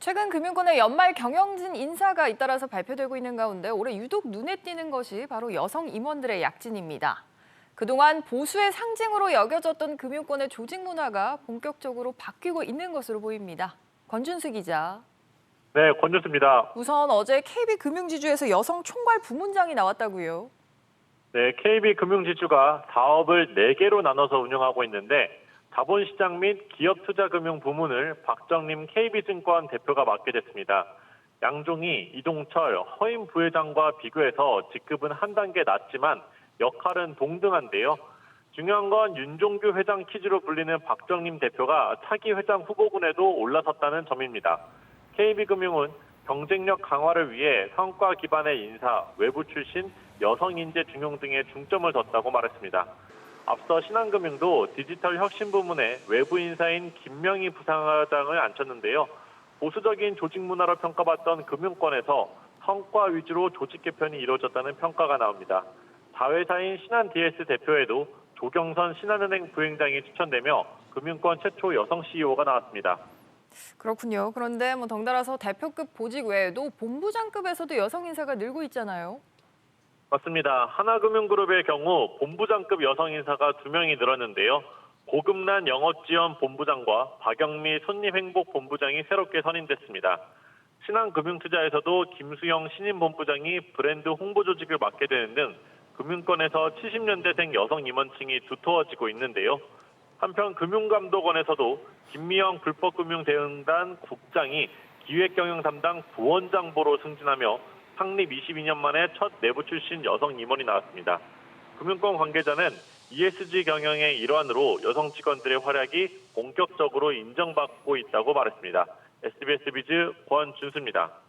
최근 금융권의 연말 경영진 인사가 잇따라서 발표되고 있는 가운데 올해 유독 눈에 띄는 것이 바로 여성 임원들의 약진입니다. 그동안 보수의 상징으로 여겨졌던 금융권의 조직 문화가 본격적으로 바뀌고 있는 것으로 보입니다. 권준수 기자. 네, 권준수입니다. 우선 어제 KB금융지주에서 여성 총괄 부문장이 나왔다고요. 네, KB금융지주가 사업을 4개로 나눠서 운영하고 있는데 자본시장 및 기업투자금융 부문을 박정림 KB증권 대표가 맡게 됐습니다. 양종희, 이동철, 허임 부회장과 비교해서 직급은 한 단계 낮지만 역할은 동등한데요. 중요한 건 윤종규 회장 퀴즈로 불리는 박정림 대표가 차기 회장 후보군에도 올라섰다는 점입니다. KB금융은 경쟁력 강화를 위해 성과 기반의 인사, 외부 출신, 여성 인재 중용 등에 중점을 뒀다고 말했습니다. 앞서 신한금융도 디지털 혁신 부문에 외부 인사인 김명희 부사장을 앉혔는데요. 보수적인 조직 문화로 평가받던 금융권에서 성과 위주로 조직 개편이 이루어졌다는 평가가 나옵니다. 자회사인 신한 DS 대표에도 조경선 신한은행 부행장이 추천되며 금융권 최초 여성 CEO가 나왔습니다. 그렇군요. 그런데 뭐 덩달아서 대표급 보직 외에도 본부장급에서도 여성 인사가 늘고 있잖아요. 맞습니다. 하나금융그룹의 경우 본부장급 여성 인사가 두 명이 늘었는데요. 고금란 영업지원 본부장과 박영미 손님행복 본부장이 새롭게 선임됐습니다. 신한금융투자에서도 김수영 신임 본부장이 브랜드 홍보 조직을 맡게 되는 등 금융권에서 70년대생 여성 임원층이 두터워지고 있는데요. 한편 금융감독원에서도 김미영 불법금융대응단 국장이 기획경영 담당 부원장보로 승진하며 창립 22년 만에 첫 내부 출신 여성 임원이 나왔습니다. 금융권 관계자는 ESG 경영의 일환으로 여성 직원들의 활약이 본격적으로 인정받고 있다고 말했습니다. SBS 비즈 권준수입니다.